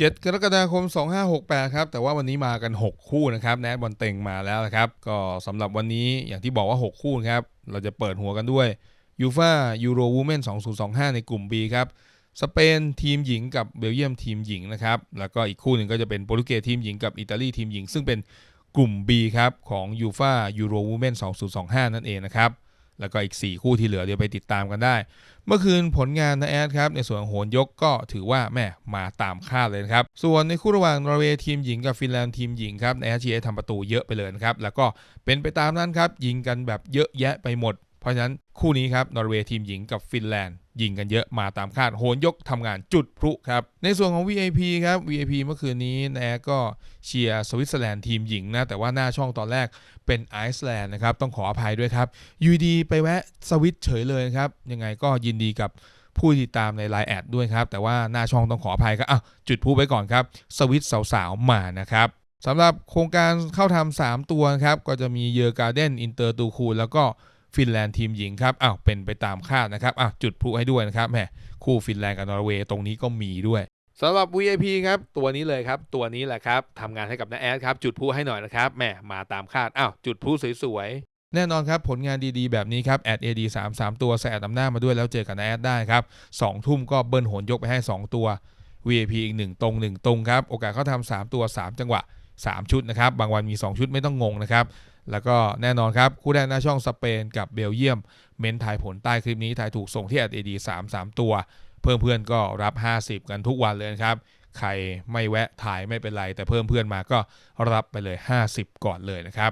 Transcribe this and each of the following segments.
7 กรกฎาคม 2568 ครับ แต่ว่าวันนี้มากัน 6 คู่นะครับแนทบอลเต็งมาแล้วนะครับ ก็สำหรับวันนี้อย่างที่บอกว่า 6 คู่ครับ เราจะเปิดหัวกันด้วยยูฟายูโรวูแมน2025 ในกลุ่ม B ครับ สเปนทีมหญิงกับเบลเยียมทีมหญิงนะครับ แล้วก็อีกคู่หนึ่งก็จะเป็นโปรตุเกสทีมหญิงกับอิตาลีทีมหญิง ซึ่งเป็นกลุ่ม B ครับของยูฟายูโรวูแมน2025 นั่นเองนะครับ แล้วก็อีก 4 คู่ที่เหลือเดี๋ยวไปติดตามกันได้ เมื่อคืนผลงานนะแอดครับ ในส่วนของโหนยกก็ถือว่าแม่มาตามคาดเลยครับ ส่วนในคู่ระหว่างนอร์เวย์ทีมหญิงกับฟินแลนด์ทีมหญิงครับในแอดชียทำประตูเยอะไปเลยครับ แล้วก็เป็นไปตามนั้นครับ ยิงกันแบบเยอะแยะไปหมด เพราะฉะนั้นคู่นี้ครับนอร์เวย์ทีมหญิงกับฟินแลนด์ยิงกันเยอะมาตามคาดโหนยกทำงานจุดพลุครับ ในส่วนของ VIP ครับ VIP เมื่อคืนนี้นะแอดก็เชียร์สวิตเซอร์แลนด์ทีมหญิงนะ แต่ว่าหน้าช่องตอนแรกเป็นไอซ์แลนด์นะครับ ต้องขออภัยด้วยครับยูดีไปแวะสวิตเฉยเลยครับ ยังไงก็ยินดีกับผู้ติดตามใน Line แอดด้วยครับ แต่ว่าหน้าช่องต้องขออภัยครับอ้าวจุดพูไว้ก่อนครับ สวิตสาวๆมานะครับสำหรับโครงการเข้าทำ3ตัวครับก็จะมีเยอร์การ์เดนอินเตอร์ตูคูแล้วก็ ฟินแลนด์ทีมหญิงครับอ้าวเป็นไปตามคาดนะครับอ้าวจุดพลุให้ด้วยนะครับแหมคู่ฟินแลนด์กับนอร์เวย์ตรงนี้ก็มีด้วยสำหรับ VIP ครับตัวนี้เลยครับ ตัวนี้แหละครับทำงานให้กับน้าแอดครับ จุดพลุให้หน่อยนะครับแหมมาตามคาดอ้าวจุดพลุสวยๆ แน่นอนครับ ผลงานดีๆ แบบนี้ครับแอด AD 3 3ตัวใส่แอดนำหน้ามาด้วยแล้วเจอกับแอดได้ครับ2ทุ่มก็เบิ้ลโหนยกไปให้ 2 ตัว VIP อีก 1 ตรง 1 ตรงครับ โอกาสเขาทำ3ตัว 3 จังหวะ 3 ชุดนะครับ บางวันมี 2 ชุดไม่ต้องงงนะครับ แล้วก็แน่นอนครับ คู่แรกหน้าช่องสเปนกับเบลเยียม เม้นทายผลใต้คลิปนี้ทายถูกส่งที่แอด AD 3 3 ตัว เพิ่มเพื่อนก็รับ 50 กันทุกวันเลยครับใครไม่แวะถ่ายไม่เป็นไร แต่เพิ่มเพื่อนมาก็รับไปเลย 50 ก่อนเลยนะครับ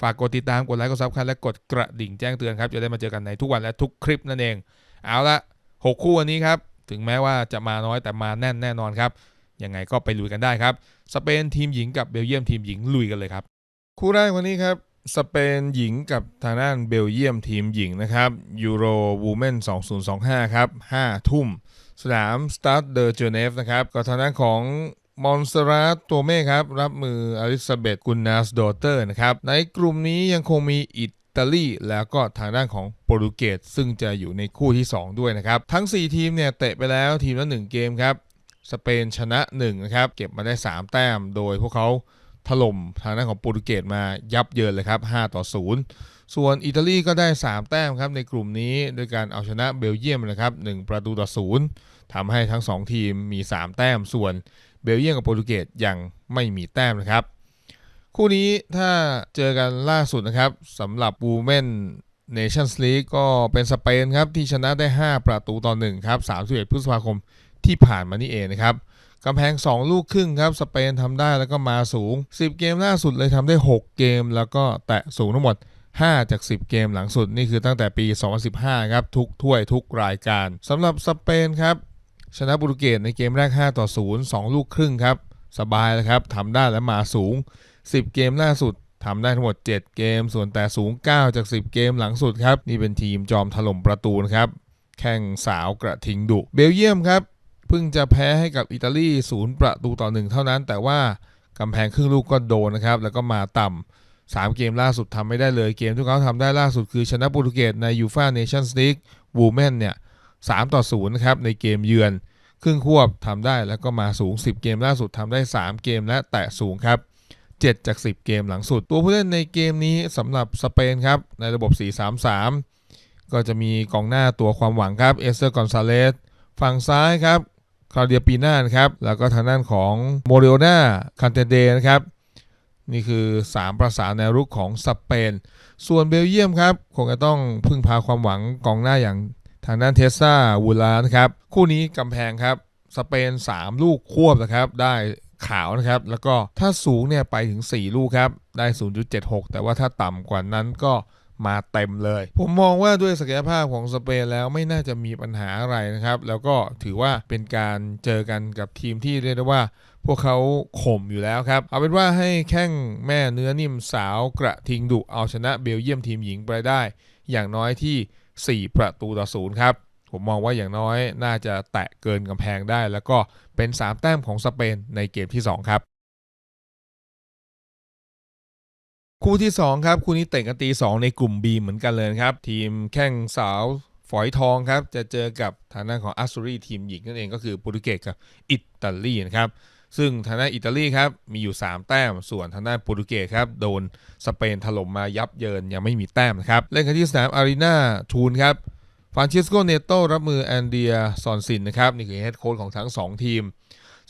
ฝากกดติดตามกดไลค์กดซับสไครต์และกดกระดิ่งแจ้งเตือนครับ จะได้มาเจอกันในทุกวันและทุกคลิปนั่นเอง เอาละ6 คู่วันนี้ครับ ถึงแม้ว่าจะมาน้อยแต่มาแน่นแน่นอนครับ ยังไงก็ไปลุยกันได้ครับ สเปนทีมหญิงกับเบลเยียมทีมหญิงลุยกันเลยครับ คู่แรกวันนี้ครับ สเปนหญิงกับทางด้านเบลเยียมทีมหญิงนะครับยูโรวูแมน2025 ครับ 5 ทุ่ม สนามสตาร์ทเดอร์เจเนฟนะครับก็ทางด้านของมอนสราตตัวเม่ครับ รับมืออลิซาเบธกุนนาสโดเตอร์นะครับในกลุ่มนี้ยังคงมีอิตาลีแล้วก็ทางด้านของโปรตุเกสซึ่งจะอยู่ในคู่ที่ 2 ด้วยนะครับ ทั้ง 4 ทีมเนี่ยเตะไปแล้วทีมละ 1 เกมครับ สเปนชนะ1นะครับเก็บมาได้ 3 แต้มโดยพวกเขา ถล่มทางด้านของโปรตุเกสมายับเยินเลยครับ 5 ต่อ 0 ส่วนอิตาลีก็ได้ 3 แต้มครับในกลุ่มนี้โดยการเอาชนะเบลเยียมนะครับ 1 ประตูต่อ 0ทำให้ทั้ง 2 ทีมมี 3 แต้ม ส่วนเบลเยียมกับโปรตุเกสยังไม่มีแต้มนะครับ คู่นี้ถ้าเจอกันล่าสุดนะครับสำหรับ Women Nations League ก็เป็นสเปนครับที่ชนะได้ 5 ประตูต่อ1ครับ31พฤษภาคมที่ผ่านมานี่เองนะครับ กำแพง 2 ลูกครึ่งครับ สเปนทำได้แล้วก็มาสูง 10 เกมล่าสุดเลยทำได้ 6 เกม แล้วก็แตะสูงทั้งหมด 5 จาก 10 เกมหลังสุดนี่คือตั้งแต่ปี 2015 ครับ ทุกถ้วยทุกรายการสำหรับสเปนครับชนะโปรตุเกสในเกมแรก 5 ต่อ 0 2 ลูกครึ่งครับ สบายแล้วครับทำได้และมาสูง 10 เกมล่าสุดทำได้ทั้งหมด 7 เกม ส่วนแต่สูง 9 จาก 10 เกมหลังสุดครับ นี่เป็นทีมจอมถล่มประตูนะครับ แข่งสาวกระทิงดุ เบลเยียมครับ เพิ่งจะแพ้ให้กับอิตาลีศูนย์ประตูต่อหนึ่งเท่านั้น แต่ว่ากำแพงครึ่งลูกก็โดนนะครับ แล้วก็มาต่ำสามเกมล่าสุดทำไม่ได้เลย เกมที่เขาทำได้ล่าสุดคือชนะโปรตุเกสในยูฟาเนชั่นส์ลีกวูแมนเนี่ยสามต่อศูนย์นะครับในเกมเยือน ครึ่งควบทำได้แล้วก็มาสูง 10 เกมล่าสุดทำได้ 3 เกมและแตะสูงครับ7จาก 10 เกมหลังสุด ตัวผู้เล่นในเกมนี้สำหรับสเปนครับ ในระบบ 4-3-3 ก็จะมีกองหน้าตัวความหวังครับ เอสเตอร์กอนซาเลสฝั่งซ้ายครับ คลาเดียปีน่านะครับ แล้วก็ทางด้านของโมเรโอนาคันเตเดนะครับ นี่คือ 3 ประสานแนวรุกของสเปน ส่วนเบลเยียมครับ คงจะต้องพึ่งพาความหวังกองหน้าอย่างทางด้านเทสซาวูลานะครับ คู่นี้กำแพงครับ สเปน 3 ลูกควบนะครับ ได้ขาวนะครับ แล้วก็ถ้าสูงเนี่ยไปถึง 4 ลูกครับ ได้ 0.76 แต่ว่าถ้าต่ำกว่านั้นก็ มาเต็มเลย ผมมองว่าด้วยศักยภาพของสเปนแล้วไม่น่าจะมีปัญหาอะไรนะครับ แล้วก็ถือว่าเป็นการเจอกันกับทีมที่เรียกได้ว่า พวกเขาข่มอยู่แล้วครับ เอาเป็นว่าให้แข้งแม่เนื้อนิ่มสาวกระทิงดุเอาชนะเบลเยียมทีมหญิงไปได้ อย่างน้อยที่ 4 ประตูต่อศูนย์ครับผมมองว่าอย่างน้อยน่าจะแตะเกินกำแพงได้ แล้วก็เป็น 3 แต้มของสเปนในเกมที่ 2 ครับ คู่ที่ 2 ครับ คู่นี้เตะกันตี 2 ในกลุ่ม B เหมือนกันเลยครับ ทีมแข้งสาวฝอยทองครับ จะเจอกับทางด้านของอัสซูรีทีมหญิงนั่นเองก็คือโปรตุเกสกับอิตาลีนะครับซึ่งทางด้านอิตาลีครับมีอยู่ 3 แต้ม ส่วนทางด้านโปรตุเกสครับโดนสเปนถล่มมายับเยินยังไม่มีแต้มนะครับ เล่นกันที่สนามอารีนาทูนครับฟานชิสโกเนโตรับมือแอนเดียซอนซินนะครับ นี่คือเฮดโค้ชของทั้ง 2 ทีม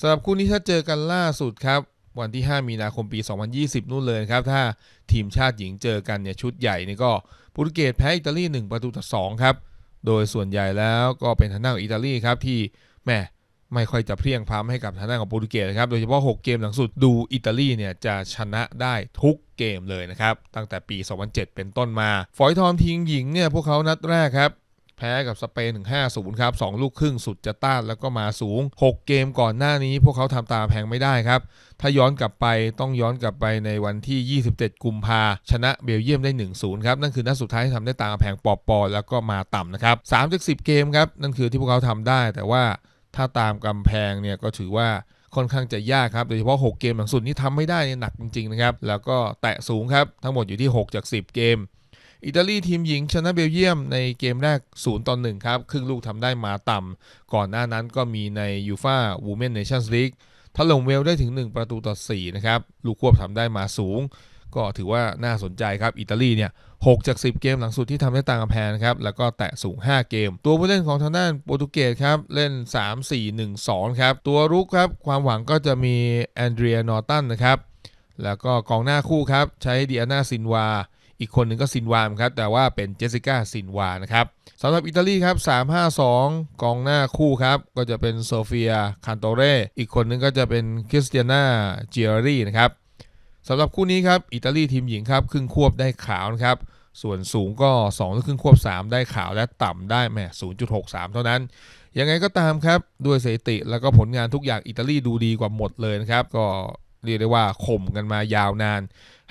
สำหรับคู่นี้ถ้าเจอกันล่าสุดครับ วันที่ 5 มีนาคมปี 2020 นู่นเลยครับ ถ้าทีมชาติหญิงเจอกันเนี่ยชุดใหญ่นี่ก็โปรตุเกสแพ้อิตาลี 1 ประตูต่อ2ครับโดยส่วนใหญ่แล้วก็เป็นทางด้านของอิตาลีครับที่แม่ไม่ค่อยจะเพียงพร้ำให้กับทางด้านของโปรตุเกสครับ โดยเฉพาะ 6 เกมหลังสุดดูอิตาลีเนี่ยจะชนะได้ทุกเกมเลยนะครับ ตั้งแต่ปี 2007 เป็นต้นมา ฝอยทองทีมหญิงเนี่ยพวกเขานัดแรกครับ แพ้กับสเปนถึง 5-0 ครับ 2 ลูกครึ่งสุดจะต้านแล้วก็มาสูง 6 เกมก่อนหน้านี้พวกเขาทำตามแพงไม่ได้ครับ ถ้าย้อนกลับไปต้องย้อนกลับไปในวันที่ 27 กุมภาชนะเบลเยียมได้ 1-0 ครับ นั่นคือนัดสุดท้ายที่ทำได้ตามแพงปอปอแล้วก็มาต่ำนะครับ3จาก10 เกมครับ นั่นคือที่พวกเขาทำได้ แต่ว่าถ้าตามกำแพงเนี่ยก็ถือว่าค่อนข้างจะยากครับโดยเฉพาะ 6 เกมหลังสุดนี่ทำไม่ได้เนี่ยหนักจริงๆนะครับแล้วก็แตะสูงครับทั้งหมดอยู่ที่ 6 จาก 10 เกม อิตาลีทีมหญิงชนะเบลเยียมในเกมแรก 0 ต่อ 1 ครับ ครึ่งลูกทำได้มาต่ำ ก่อนหน้านั้นก็มีในยูฟาวูแมนเนชั่นส์ลีกถล่มเวลได้ถึง 1 ประตูต่อ 4 นะครับ ลูกควบทำได้มาสูง ก็ถือว่าน่าสนใจครับ อิตาลีเนี่ย 6 จาก 10 เกมหลังสุดที่ทำได้ต่างกำแพงนะครับ แล้วก็แตะสูง 5 เกม ตัวผู้เล่นของทางด้านโปรตุเกสครับ เล่น 3 4 1 2 ครับ ตัวรุกครับ ความหวังก็จะมีแอนเดรียนอร์ตันนะครับ แล้วก็กองหน้าคู่ครับ ใช้เดียนาซินวา อีกคนหนึ่งก็ซินวามครับ แต่ว่าเป็นเจสสิก้าซินวานะครับสำหรับอิตาลีครับ3-5-2 กองหน้าคู่ครับ ก็จะเป็นโซเฟียคานโตเรอีกคนหนึงก็จะเป็นคริสเตียนาเจียรีนะครับสำหรับคู่นี้ครับอิตาลีทีมหญิงครับครึ่งควบได้ขาวนะครับส่วนสูงก็2ลูกครึ่งควบ 3 ได้ขาวและต่ำได้แหม0.63 เท่านั้น ยังไงก็ตามครับ ด้วยสถิติแล้วก็ผลงานทุกอย่างอิตาลีดูดีกว่าหมดเลยนะครับ ก็ เรียกได้ว่าข่มกันมายาวนาน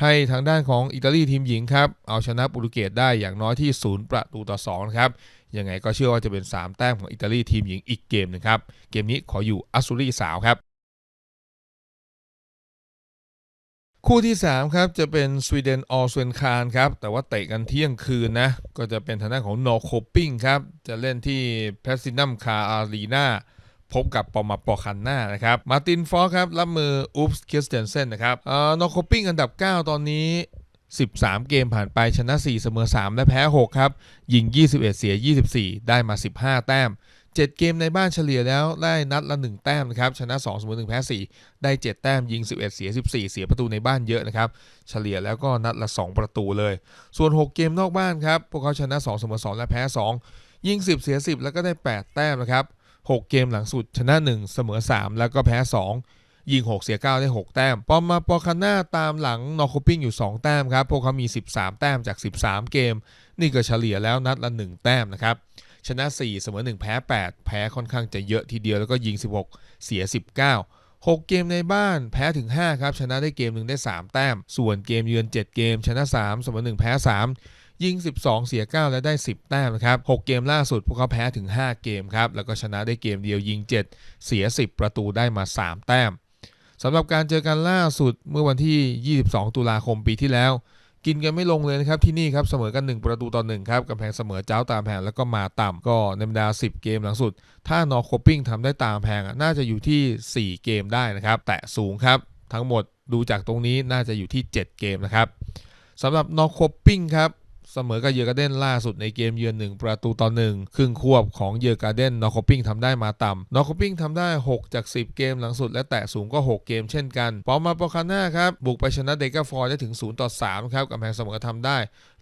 ให้ทางด้านของอิตาลีทีมหญิงครับ เอาชนะโปรตุเกสได้อย่างน้อยที่ 0 ประตูต่อ2ครับยังไงก็เชื่อว่าจะเป็น 3 แต้มของอิตาลีทีมหญิงอีกเกมหนึงครับ เกมนี้ขออยู่อัสซูรีสาวครับคู่ที่ 3 ครับ จะเป็นสวีเดนออสเวนคารครับ แต่ว่าเตะกันเที่ยงคืนนะ ก็จะเป็นทางด้านของนอร์โคปิงครับ จะเล่นที่แพซินัมคาอารีนา พบกับปอมาปอคันนานะครับ มาตินฟอสครับรับมืออุปส์คิสเตนเซนนะครับเอ่อนอร์โคปิ้งอันดับ 9 ตอนนี้ 13 เกมผ่านไปชนะ 4 เสมอ 3 และแพ้ 6 ครับ ยิง 21 เสีย 24 ได้มา 15 แต้ม 7 เกมในบ้านเฉลี่ยแล้วได้นัดละ 1 แต้มนะครับ ชนะ 2 เสมอ 1 แพ้ 4 ได้ 7 แต้ม ยิง 11 เสีย 14 เสียประตูในบ้านเยอะนะครับ เฉลี่ยแล้วก็นัดละ 2 ประตูเลย ส่วน 6 เกมนอกบ้านครับ พวกเขาชนะ 2 เสมอ 2 และแพ้ 2 ยิง 10 เสีย 10 แล้วก็ได้ 8 แต้มนะครับ 6 เกมหลังสุด ชนะ 1 เสมอ 3 แล้วก็แพ้ 2 ยิง 6 เสีย 9 ได้ 6 แต้ม ปอมมาปอคาน่าตามหลังนอโคปิ้งอยู่ 2 แต้มครับ พวกเขามี 13 แต้มจาก 13 เกม นี่ก็เฉลี่ยแล้วนัดละ 1 แต้มนะครับ ชนะ 4 เสมอ 1 แพ้ 8 แพ้ค่อนข้างจะเยอะทีเดียวแล้วก็ยิง 16 เสีย 19 6 เกมในบ้านแพ้ถึง 5 ครับ ชนะได้เกมหนึ่งได้ 3 แต้ม ส่วนเกมเยือน 7 เกม ชนะ 3 เสมอ 1 แพ้ 3 ยิง 12 เสีย 9 และได้ 10 แต้มนะครับ 6 เกมล่าสุด พวกเขาแพ้ถึง 5 เกมครับ แล้วก็ชนะได้เกมเดียวยิง 7 เสีย 10 ประตูได้มา 3 แต้มสำหรับการเจอกันล่าสุดเมื่อวันที่ 22 ตุลาคมปีที่แล้ว กินกันไม่ลงเลยนะครับที่นี่ครับเสมอกัน 1 ประตูต่อ1ครับกำแพงเสมอเจ้าตามแผงแล้วก็มาต่ำก็ในบรรดา 10 เกมหลังสุด ถ้านอโคปิ้งทำได้ตามแผงน่าจะอยู่ที่ 4 เกมได้นะครับแตะสูงครับทั้งหมดดูจากตรงนี้น่าจะอยู่ที่ 7 เกมนะครับสำหรับนอโคปิ้งครับ เสมอกับเยอร์การ์เดนล่าสุดในเกมเยือน 1 ประตูต่อ1ครึ่งควบของเยอร์การ์เดนนอร์โคปิงทำได้มาต่ำนอร์โคปิงทำได้ 6 จาก 10 เกมหลังสุด และแตะสูงก็ 6 เกมเช่นกันปอมาปอคาน่าครับบุกไปชนะเดกาฟอร์ได้ถึง 0 ต่อ 3 ครับกำแพงเสมอทำได้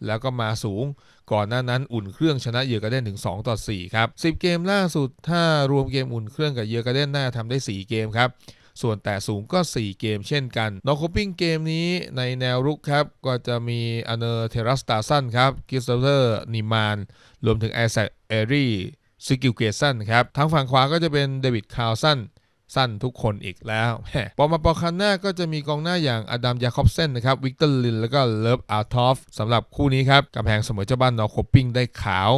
แล้วก็มาสูง ก่อนหน้านั้นอุ่นเครื่องชนะเยอร์การ์เดนถึง 2 ต่อ 4 ครับ 10 เกมล่าสุดถ้ารวมเกมอุ่นเครื่องกับเยอร์การ์เดนน่าทำได้ 4 เกมครับ ส่วนแต่สูงก็ 4 เกมเช่นกันนอคปิ้งเกมนี้ในแนวรุกครับ ก็จะมีอเนอร์เทรัสตาสันครับกิสเตอร์นิมานรวมถึงไอแซคเอรีซิกิลเกสันครับทางฝั่งขวาก็จะเป็นเดวิดคาวสันสั้นทุกคนอีกแล้วปอมาปอคันหน้าก็จะมีกองหน้าอย่างอดัมยาคอบเซนนะครับ วิกเตอร์ลิน แล้วก็เลิฟอาร์ทอฟสำหรับคู่นี้ครับกำแพงเสมอเจ้าบ้านนอคปิ้งได้ขาว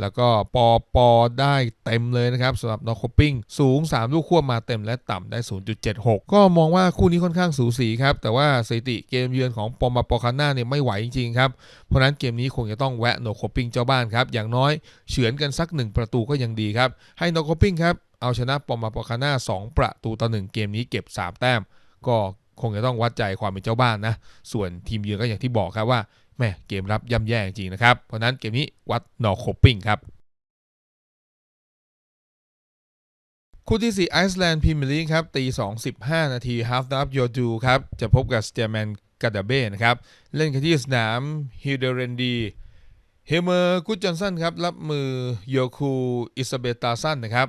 แล้วก็ปอปอได้เต็มเลยนะครับสำหรับนอคปิงสูง 3 ลูกควบมาเต็มและต่ำได้ 0.76 ก็มองว่าคู่นี้ค่อนข้างสูสีครับ แต่ว่าสถิติเกมเยือนของปอมาปอคันหน้าเนี่ยไม่ไหวจริงๆครับ เพราะนั้นเกมนี้คงจะต้องแวะนโคปิงเจ้าบ้านครับ อย่างน้อยเฉือนกันสัก 1 ประตูก็ยังดีครับ ให้นโคปิงครับเอาชนะปอมมาปอคาน่า2 ประตูต่อ1เกมนี้เก็บ 3 แต้ม ก็คงจะต้องวัดใจความเป็นเจ้าบ้านนะส่วนทีมเยือนก็อย่างที่บอกครับว่า แม่เกมรับย่ำแย่จริงนะครับ เพราะนั้นเกมนี้วัดนอโคปิ้งครับคู่ที่ 4 ไอซ์แลนด์พรีเมียร์ลีกครับตี2 15 นาทีฮาฟดับโยดูครับ จะพบกับสเตียแมนกาดาเบ้นะครับ เล่นกันที่สนามฮิเดเรนดีเฮเมอร์กุจจอนสันครับ รับมือโยคูอิซาเบตาสันนะครับ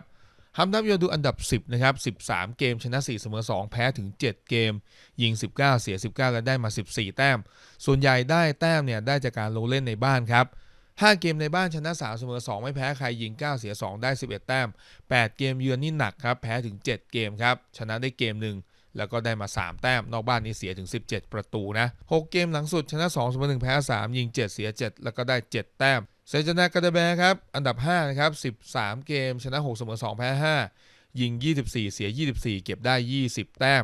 ฮัมดับโยดูอันดับ 10 นะครับ 13 เกมชนะ 4 เสมอ 2 แพ้ถึง 7 เกม ยิง 19 เสีย 19และได้มา 14 แต้ม ส่วนใหญ่ได้แต้มเนี่ยได้จากการลงเล่นในบ้านครับ 5 เกมในบ้านชนะ 3 เสมอ 2 ไม่แพ้ใครยิง 9 เสีย 2 ได้ 11 แต้ม 8 เกมเยือนนี่หนักครับ แพ้ถึง 7 เกมครับ ชนะได้เกมหนึ่งแล้วก็ได้มา 3 แต้ม นอกบ้านนี่เสียถึง 17 ประตูนะ 6 เกมหลังสุดชนะ2เสมอ1แพ้ 3 ยิง 7 เสีย 7 แล้วก็ได้ 7 แต้ม เซจนากาเดแบครับ อันดับ 5 นะครับ 13 เกม ชนะ 6 เสมอ 2 แพ้ 5 ยิง 24 เสีย 24 เก็บได้ 20 แต้ม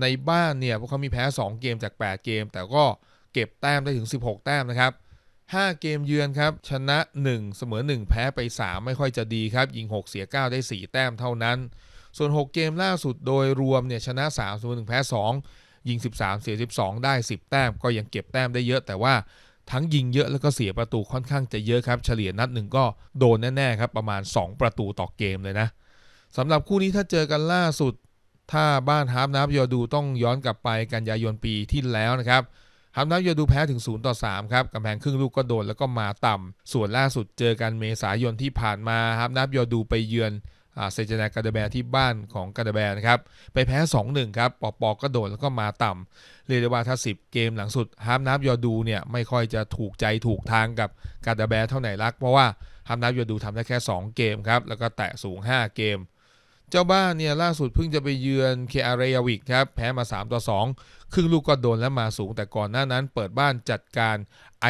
ในบ้านเนี่ย พวกเขามีแพ้ 2 เกมจาก 8 เกม แต่ก็เก็บแต้มได้ถึง 16 แต้มนะครับ 5 เกมเยือนครับ ชนะ 1 เสมอ 1 แพ้ไป 3 ไม่ค่อยจะดีครับ ยิง 6 เสีย 9 ได้ 4 แต้มเท่านั้น ส่วน 6 เกมล่าสุดโดยรวมเนี่ย ชนะ 3 เสมอ 1 แพ้ 2 ยิง 13 เสีย 12 ได้ 10 แต้ม ก็ยังเก็บแต้มได้เยอะ แต่ว่า ทั้งยิงเยอะแล้วก็เสียประตูค่อนข้างจะเยอะครับ เฉลี่ยนัดหนึ่งก็โดนแน่ๆครับประมาณ 2 ประตูต่อเกมเลยนะสำหรับคู่นี้ถ้าเจอกันล่าสุด ถ้าบ้านฮาร์ฟนับยอดูต้องย้อนกลับไปกันยายนปีที่แล้วนะครับฮาร์ฟนับยอดูแพ้ถึง0ต่อ3ครับกำแพงครึ่งลูกก็โดนแล้วก็มาต่ำส่วนล่าสุดเจอกันเมษายนที่ผ่านมาฮาร์ฟนับยอดูไปเยือน เซจนากาเดแบที่บ้านของกาเดแบนะครับ ไปแพ้ 2-1 ครับ ปอปอก็โดนแล้วก็มาต่ำเรียกได้ว่าถ้า 10 เกมหลังสุดฮาร์ฟนับยอดูเนี่ย ไม่ค่อยจะถูกใจถูกทางกับกาเดแบเท่าไหร่นัก เพราะว่าฮาร์ฟนับยอดูทำได้แค่ 2 เกมครับ แล้วก็แตะสูง 5 เกม เจ้าบ้านเนี่ยล่าสุดเพิ่งจะไปเยือนเคอาเรยาวิกครับ แพ้มา 3 ต่อ 2 ครึ่งลูกก็โดนและมาสูง แต่ก่อนหน้านั้นเปิดบ้านจัดการ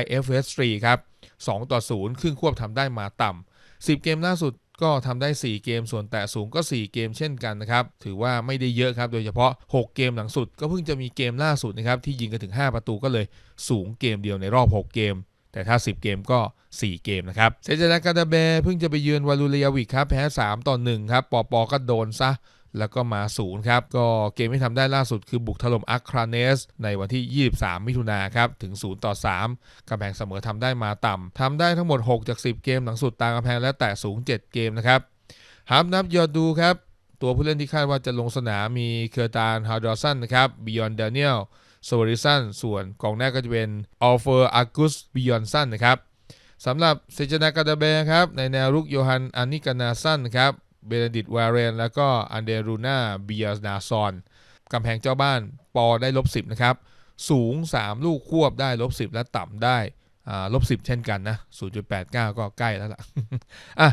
IFS 3ครับ2ต่อ0ครึ่งควบทำได้มาต่ำ10 เกมล่าสุดก็ทำได้ 4 เกมส่วนแตะสูงก็ 4 เกมเช่นกันนะครับถือว่าไม่ได้เยอะครับโดยเฉพาะ 6 เกมหลังสุด ก็เพิ่งจะมีเกมล่าสุดนะครับที่ยิงกันถึง 5 ประตูก็เลยสูงเกมเดียวในรอบ 6 เกม แต่ถ้า 10 เกมก็ 4 เกมนะครับเซจนากาดาเบเพิ่งจะไปเยือนวาลูเลียวิกครับแพ้ 3 ต่อ 1 ครับปอปอก็โดนซะ แล้วก็มาศูนย์ครับ ก็เกมที่ทำได้ล่าสุดคือบุกถล่มอัคราเนส ในวันที่ 23 มิถุนาครับ ถึง 0 ต่อ 3 กำแพงเสมอทำได้มาต่ำทำได้ทั้งหมด 6 จาก 10 เกมหลังสุดตามกำแพงและแตะสูง 7 เกมนะครับฮับนับยอดดูครับ ตัวผู้เล่นที่คาดว่าจะลงสนามมีเคอร์ตานฮาวดอสันนะครับบิยอนเดเนียลโซริสันส่วนกองหน้าก็จะเป็นอัลเฟอร์อากุสบิยอนสันนะครับสำหรับเซจนากาดาเบครับในแนวรุกโยฮันอานิกานาสันครับ เบนดิตวาเรน แล้วก็อันเดรูนาเบิยานาซอนกำแพงเจ้าบ้านปอได้ลบ10นะครับ สูง 3 ลูกควบได้ลบ10 และต่ำได้ลบ10 เช่นกันนะ 0.89 ก็ใกล้แล้วล่ะอะ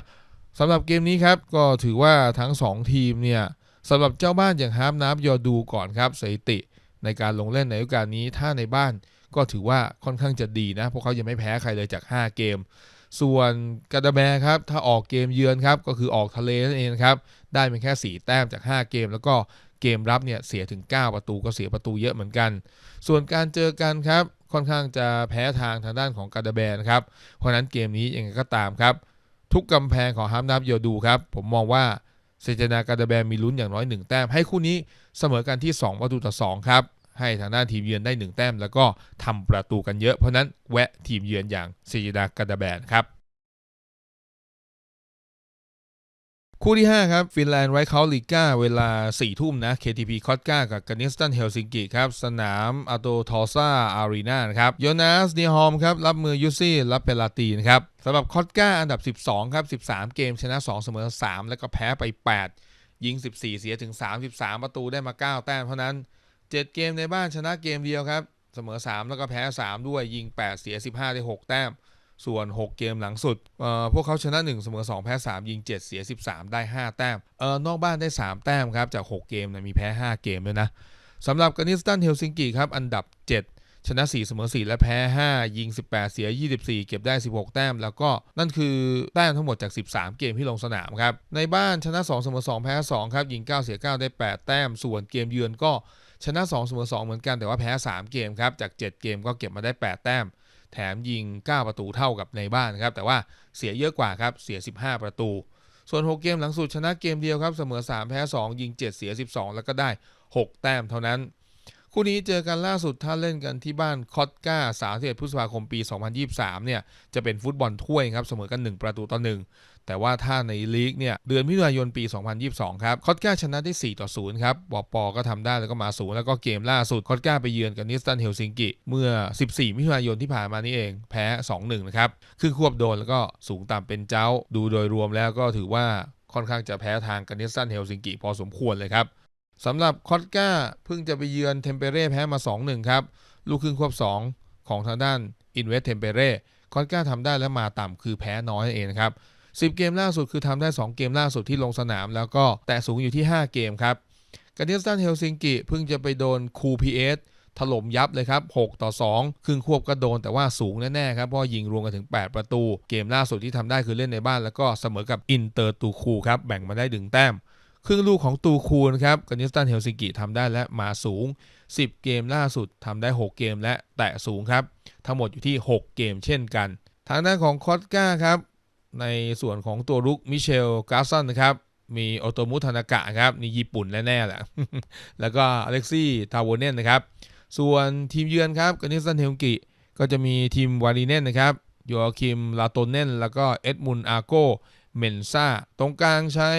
สำหรับเกมนี้ครับ ก็ถือว่าทั้ง 2 ทีมเนี่ยสำหรับเจ้าบ้านอย่างฮาร์ฟนับยอดูก่อนครับสถิติในการลงเล่นในฤดูกาลนี้ถ้าในบ้านก็ถือว่าค่อนข้างจะดีนะเพราะเขายังไม่แพ้ใครเลยจาก 5 เกม ส่วนกาดาแบครับ ถ้าออกเกมเยือนครับ ก็คือออกทะเลนั่นเองครับ ได้เป็นแค่ 4 แต้มจาก 5 เกม แล้วก็เกมรับเนี่ยเสียถึง 9 ประตูก็เสียประตูเยอะเหมือนกัน ส่วนการเจอกันครับ ค่อนข้างจะแพ้ทางทางด้านของกาดาแบนะครับ เพราะนั้นเกมนี้ยังไงก็ตามครับ ทุกกำแพงของฮามนับโยดูครับ ผมมองว่าเซจนากาดาแบมีลุ้นอย่างน้อย 1 แต้มให้คู่นี้เสมอกันที่ 2 ประตูต่อ 2 ครับ ให้ทางด้านทีมเยือนได้ 1 แต้ม แล้วก็ทำประตูกันเยอะเพราะนั้นแวะทีมเยือนอย่างซจนากาดาแบนครับคู่ที่ 5 ครับ ฟินแลนด์ไวท์เคาลิก้าเวลา 4 ทุ่มนะ KTP คอตกากับกานิสตันเฮลซิงกิครับ สนามอาโตทอซ่าอารีนานะครับโยนาสเนียฮอมครับ รับมือยูซี่ รับเปลาตีนะครับสำหรับคอตกาอันดับ 12 ครับ 13 เกม ชนะ 2 เสมอ 3 แล้วก็แพ้ไป 8 ยิง 14 เสียถึง 33 ประตูได้มา 9 แต้มเท่านั้น 7 เกมในบ้านชนะเกมเดียวครับ เสมอ 3 แล้วก็แพ้ 3 ด้วยยิง 8 เสีย 15 ได้ 6 แต้ม ส่วน 6 เกมหลังสุด พวกเขาชนะ 1 เสมอ 2 แพ้ 3 ยิง 7 เสีย 13 ได้ 5 แต้มเออนอกบ้านได้ 3 แต้มครับ จาก 6 เกมนะมีแพ้ 5 เกมด้วยนะสำหรับกานิสตันเฮลซิงกิครับอันดับ 7ชนะ 4 เสมอ 4 และแพ้ 5 ยิง 18 เสีย 24 เก็บได้ 16 แต้ม แล้วก็นั่นคือแต้มทั้งหมดจาก 13 เกมที่ลงสนามครับ ในบ้านชนะ 2 เสมอ 2 แพ้ 2 ครับ ยิง 9 เสีย 9 ได้ 8 แต้ม ส่วนเกมเยือนก็ ชนะ2เสมอ2เหมือนกันแต่ว่าแพ้ 3 เกมครับ จาก 7 เกมก็เก็บมาได้ 8 แต้ม แถมยิง 9 ประตูเท่ากับในบ้านครับ แต่ว่าเสียเยอะกว่าครับ เสีย 15 ประตู ส่วน 6 เกมหลังสุดชนะเกมเดียวครับ เสมอ 3 แพ้ 2 ยิง 7 เสีย 12 แล้วก็ได้ 6 แต้มเท่านั้น คู่นี้เจอกันล่าสุดถ้าเล่นกันที่บ้านคอตกา31พฤษภาคมปี 2023 เนี่ย จะเป็นฟุตบอลถ้วยครับ เสมอกัน 1 ประตูต่อ1 แต่ว่าถ้าในลีกเนี่ยเดือนมิถุนายนปี 2022 ครับ คอตกาชนะได้ 4 ต่อ 0 ครับปอปอก็ทำได้แล้วก็มาสูงแล้วก็เกมล่าสุด คอตกาไปเยือนกับนิสตันเฮลซิงกิเมื่อ 14 มิถุนายนที่ผ่านมานี่เอง แพ้ 2-1 นะครับครึ่งควบโดนแล้วก็สูงต่ำเป็นเจ้า ดูโดยรวมแล้วก็ถือว่าค่อนข้างจะแพ้ทางกับนิสตันเฮลซิงกิพอสมควรเลยครับสำหรับคอตกาเพิ่งจะไปเยือนเทมเปเร่แพ้มา 2-1 ครับ ลูกครึ่งควบ 2 ของทางด้านอินเวสเทมเปเร่คอตกาทำได้และมาต่ำคือแพ้น้อยนั่นเองนะครับ 10 เกมล่าสุดคือทำได้ 2 เกมล่าสุดที่ลงสนาม แล้วก็แตะสูงอยู่ที่ 5 เกมครับกาเดียสตันเฮลซิงกิเพิ่งจะไปโดนคูพีเอสถล่มยับเลยครับ 6 ต่อ 2 ครึ่งควบก็โดนแต่ว่าสูงแน่ๆครับ เพราะยิงรวมกันถึง 8 ประตู เกมล่าสุดที่ทำได้คือเล่นในบ้านแล้วก็เสมอกับอินเตอร์ตูคูครับ แบ่งมาได้ดึงแต้ม ครึ่งลูกของตูคูนะครับกานิสตันเฮลซิงกิทำได้และมาสูง 10 เกมล่าสุดทำได้ 6 เกมและแตะสูงครับ ทั้งหมดอยู่ที่ 6 เกมเช่นกัน ทางด้านของคอตกาครับ ในส่วนของตัวรุกมิเชลกาสันนะครับ มีโอโตมุทานากะครับนี่ญี่ปุ่นแน่ๆแหละ แล้วก็อเล็กซี่ทาวเนนนะครับ ส่วนทีมเยือนครับกานิสันเฮลกิ ก็จะมีทีมวารีเนนนะครับโยอาคิมลาโตเนนแล้วก็เอ็ดมุนอาโกเมนซาตรงกลางใช้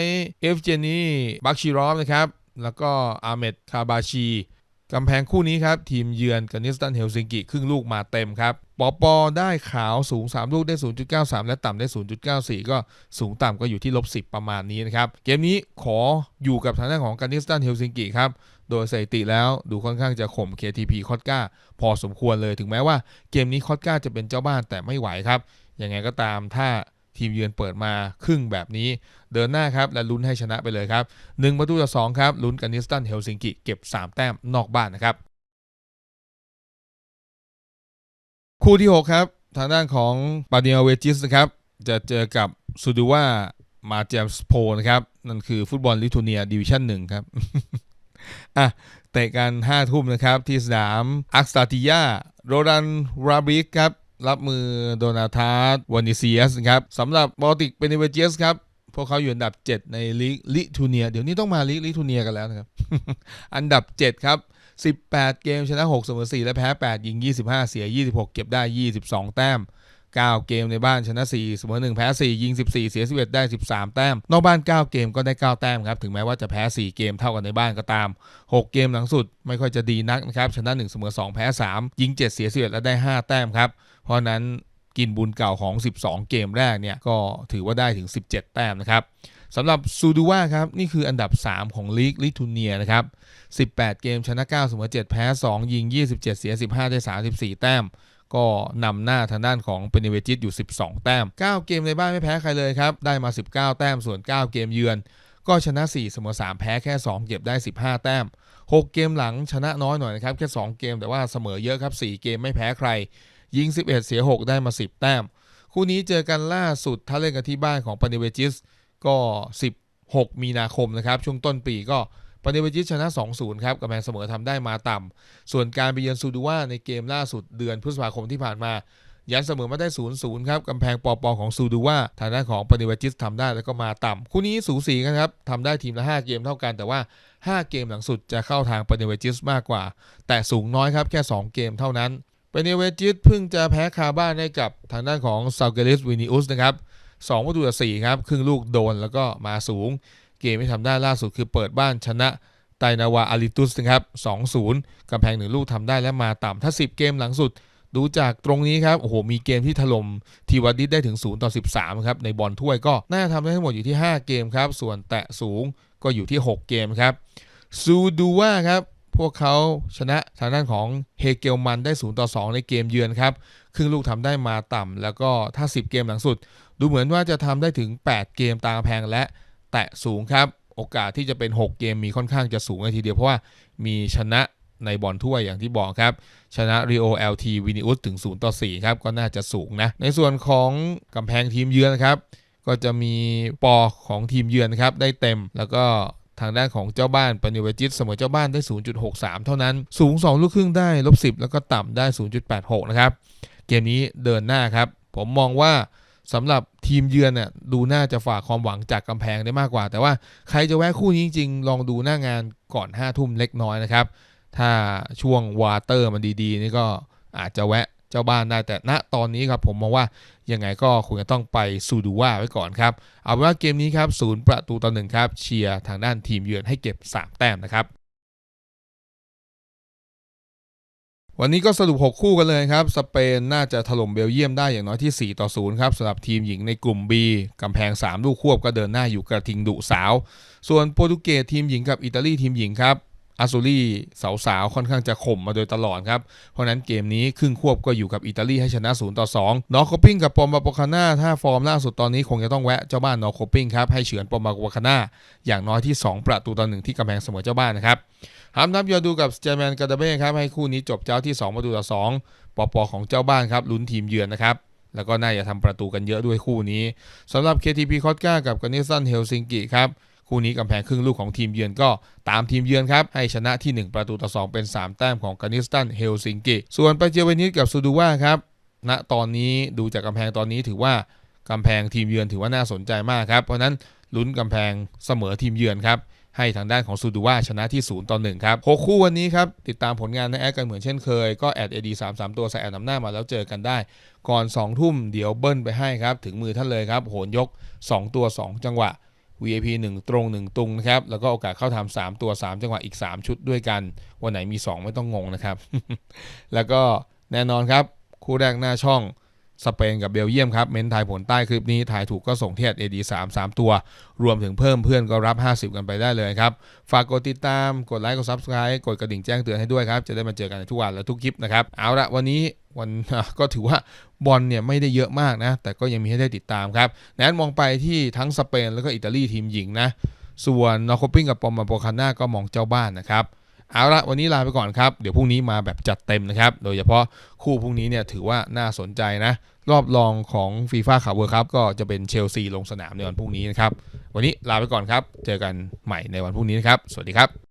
เอฟเจนีบักชิรอฟนะครับ แล้วก็อาเมดคาบาชี กำแพงคู่นี้ครับ ทีมเยือนกับนิสตันเฮลซิงกิครึ่งลูกมาเต็มครับปอปอได้ขาวสูง 3 ลูกได้ 0.93 และต่ำได้ 0.94 ก็สูงต่ำก็อยู่ที่ลบ 10 ประมาณนี้นะครับ เกมนี้ขออยู่กับทางด้านของกานิสตันเฮลซิงกิครับ โดยสถิติแล้วดูค่อนข้างจะข่ม KTP คอตกาพอสมควรเลยถึงแม้ว่าเกมนี้คอตกาจะเป็นเจ้าบ้านแต่ไม่ไหวครับ ยังไงก็ตามถ้า ทีมเยือนเปิดมาครึ่งแบบนี้ เดินหน้าครับ และลุ้นให้ชนะไปเลยครับ1ประตูต่อ2ครับลุ้นกันนิสตันเฮลซิงกิเก็บ 3 แต้มนอกบ้านนะครับ คู่ที่ 6 ครับ ทางด้านของปาเดียเวจิสนะครับ จะเจอกับซูดูว่ามาเจมส์โพนะครับ นั่นคือฟุตบอลลิทัวเนียดิวิชั่นหนึ่งครับอะเตะกัน 5 ทุ่มนะครับ ที่สนามอักสตาติยาโรดันราบิกครับ รับมือโดนาธาร์วานิเซียสครับสำหรับบอลติกเปนิเวเจสครับพวกเขาอยู่อันดับ 7 ในลีกลิทูเนีย เดี๋ยวนี้ต้องมาลีกลิทูเนียกันแล้วนะครับ อันดับ 7 ครับ 18 เกมชนะ6เสมอ4และแพ้ 8 ยิง 25 เสีย 26 เก็บได้ 22 แต้ม 9 เกมในบ้านชนะ 4 เสมอ 1 แพ้ 4 ยิง 14 เสีย 11 ได้ 13 แต้ม นอกบ้าน 9 เกมก็ได้ 9 แต้มครับ ถึงแม้ว่าจะแพ้ 4 เกมเท่ากันในบ้านก็ตาม 6 เกมหลังสุดไม่ค่อยจะดีนักนะครับ ชนะ 1 เสมอ 2 แพ้ 3 ยิง 7 เสีย 11 และได้ 5 แต้มครับ ราะนั้นกินบุญเก่าของ 12 เกมแรกเนี่ยก็ถือว่าได้ถึง 17 แต้มนะครับสำหรับซูดูว่าครับนี่คืออันดับ 3 ของลีกลิทูเนียนะครับ 18 เกมชนะ 9 เสมอ 7 แพ้ 2 ยิง 27 เสีย 15 ได้ 34 แต้ม ก็นำหน้าทางด้านของเปเนเวจิตอยู่ 12 แต้ม 9 เกมในบ้านไม่แพ้ใครเลยครับ ได้มา 19 แต้มส่วน 9 เกมเยือน ก็ชนะ 4 เสมอ 3 แพ้แค่ 2 เก็บได้ 15 แต้ม 6 เกมหลังชนะน้อยหน่อยนะครับแค่ 2 เกมแต่ว่าเสมอเยอะครับ 4 เกมไม่แพ้ใคร ยิง 11 เสีย 6 ได้มา 10 แต้ม คู่นี้เจอกันล่าสุดถ้าเล่นกันที่บ้านของปานิเวจิสก็ 16 มีนาคมนะครับ ช่วงต้นปีก็ปานิเวจิสชนะ 2-0 ครับกำแพงเสมอทำได้มาต่ำส่วนการไปเยือนซูดูว่าในเกมล่าสุดเดือนพฤษภาคมที่ผ่านมายันเสมอมาได้ 0-0 ครับกำแพงปอปอของซูดูว่าทางด้านของปานิเวจิสทำได้แล้วก็มาต่ำคู่นี้สูสีกันครับทำได้ทีมละ 5 เกมเท่ากันแต่ว่า 5 เกมหลังสุดจะเข้าทางปานิเวจิสมากกว่า แต่สูงน้อยครับแค่ 2 เกมเท่านั้น ปานิเวจิสเพิ่งจะแพ้คาบ้านให้กับทางด้านของซาเกลิสวินิอุสนะครับ2ประตูต่อ4ครับ ครึ่งลูกโดนแล้วก็มาสูง เกมที่ทำได้ล่าสุดคือเปิดบ้านชนะไตนาวาอาริตุสนะครับ2-0กำแพงหนึ่งลูกทำได้และมาต่ำถ้า 10 เกมหลังสุด ดูจากตรงนี้ครับ โอ้โห มีเกมที่ถล่มทีวัดดิสได้ถึง 0 ต่อ 13 ครับ ในบอลถ้วยก็น่าทำได้ทั้งหมดอยู่ที่ 5 เกมครับ ส่วนแตะสูงก็อยู่ที่ 6 เกมครับซูดูว่าครับ พวกเขาชนะทางด้านของเฮเกลมันได้ 0 ต่อ 2 ในเกมเยือนครับ ครึ่งลูกทำได้มาต่ำ แล้วก็ถ้า 10 เกมหลังสุด ดูเหมือนว่าจะทำได้ถึง 8 เกมตามแพงและแตะสูงครับ โอกาสที่จะเป็น 6 เกมมีค่อนข้างจะสูงเลยทีเดียว เพราะว่ามีชนะในบอลถ้วยอย่างที่บอกครับ ชนะ Rio LT วินิอุสถึง 0 ต่อ 4 ครับ ก็น่าจะสูงนะ ในส่วนของกำแพงทีมเยือนนะครับก็จะมีปอของทีมเยือนครับได้เต็มแล้วก็ ทางด้านของเจ้าบ้านปนิเวจิตเสมอเจ้าบ้านได้ 0.63 เท่านั้น สูง 2 ลูกครึ่งได้ลบ10 แล้วก็ต่ำได้ 0.86 นะครับ เกมนี้เดินหน้าครับ ผมมองว่าสำหรับทีมเยือนเนี่ยดูน่าจะฝากความหวังจากกำแพงได้มากกว่า แต่ว่าใครจะแวะคู่นี้จริงๆ ลองดูหน้างานก่อน5้าทุ่มเล็กน้อยนะครับ ถ้าช่วงวาเตอร์มันดีๆ นี่ก็อาจจะแวะ เจ้าบ้านได้แต่ณตอนนี้ครับผมมองว่ายังไงก็คงจะต้องไปซูดูว่าไว้ก่อนครับ เอาเป็นว่าเกมนี้ครับศูนย์ประตูต่อหนึ่งครับเชียร์ทางด้านทีมเยือนให้เก็บ 3 แต้มนะครับวันนี้ก็สรุป 6 คู่กันเลยครับ สเปนน่าจะถล่มเบลเยียมได้อย่างน้อยที่ 4 ต่อ 0 ครับสำหรับทีมหญิงในกลุ่ม B กำแพง 3 ลูกควบก็เดินหน้าอยู่กระทิงดุสาว ส่วนโปรตุเกสทีมหญิงกับอิตาลีทีมหญิงครับ อาซูรี่สาวๆ ค่อนข้างจะข่มมาโดยตลอดครับ เพราะนั้นเกมนี้ครึ่งควบก็อยู่กับอิตาลีให้ชนะ 0 ต่อ2นอร์โคปิ้งกับปอมบาโปคาน่าถ้าฟอร์มล่าสุดตอนนี้คงจะต้องแวะเจ้าบ้านนอร์โคปิ้งครับ ให้เฉือนปอมบาโปคาน่าอย่างน้อยที่ 2 ประตูต่อหนึ่งที่กำแพงเสมอเจ้าบ้านนะครับหามนับยอดูกับเจแมนกาดาเบ้ครับให้คู่นี้จบเจ้าที่ 2 ประตูต่อ2ปอปอของเจ้าบ้านครับลุ้นทีมเยือนนะครับแล้วก็น่าจะทำประตูกันเยอะด้วยคู่นี้สำหรับ KTP คอตกากับกานิสันเฮลซิงกิครับ คู่นี้กำแพงครึ่งลูกของทีมเยือนก็ตามทีมเยือนครับ ให้ชนะที่ 1 ประตูต่อ 2 เป็น 3 แต้มของกานิสตันเฮลซิงกิ ส่วนไปเจเวนิสกับซูดูว่าครับณตอนนี้ดูจากกำแพงตอนนี้ถือว่ากำแพงทีมเยือนถือว่าน่าสนใจมากครับ เพราะนั้นลุ้นกำแพงเสมอทีมเยือนครับให้ทางด้านของซูดูว่าชนะที่ 0ต่อ1ครับ6คู่วันนี้ครับ ติดตามผลงานในแอดกันเหมือนเช่นเคย ก็แอด AD 3 3ตัวใส่แอดนำหน้ามาแล้วเจอกันได้ ก่อน 2 ทุ่มเดี๋ยวเบิ้ลไปให้ครับ ถึงมือท่านเลยครับ โหนยก 2 ตัว 2 จังหวะ VIP 1 ตรง 1 ตุงนะครับ แล้วก็โอกาสเข้าทำ3ตัว 3 จังหวะอีก 3 ชุดด้วยกัน วันไหนมี 2 ไม่ต้องงงนะครับ แล้วก็แน่นอนครับ คู่แรกหน้าช่อง สเปนกับเบลเยียมครับ เม้นทายผลใต้คลิปนี้ทายถูกก็ส่งเที่ AD 3 3 ตัว รวมถึงเพิ่มเพื่อนก็รับ 50 กันไปได้เลยครับ ฝากกดติดตาม กดไลค์ กด Subscribe กดกระดิ่งแจ้งเตือนให้ด้วยครับ จะได้มาเจอกันในทุกวันและทุกคลิปนะครับ เอาละวันนี้วันก็ถือว่าบอลเนี่ยไม่ได้เยอะมากนะ แต่ก็ยังมีให้ได้ติดตามครับแนนมองไปที่ทั้งสเปนแล้วก็อิตาลีทีมหญิงนะ ส่วนนอร์โคปิ้งกับปอมมาโปคาน่าก็มองเจ้าบ้านนะครับ เอาละวันนี้ลาไปก่อนครับ เดี๋ยวพรุ่งนี้มาแบบจัดเต็มนะครับ โดยเฉพาะคู่พรุ่งนี้เนี่ยถือว่าน่าสนใจนะ รอบรองของฟีฟ่าขัพเวิร์ครับก็จะเป็นเชลซีลงสนามในวันพรุ่งนี้นะครับ วันนี้ลาไปก่อนครับ เจอกันใหม่ในวันพรุ่งนี้นะครับ สวัสดีครับ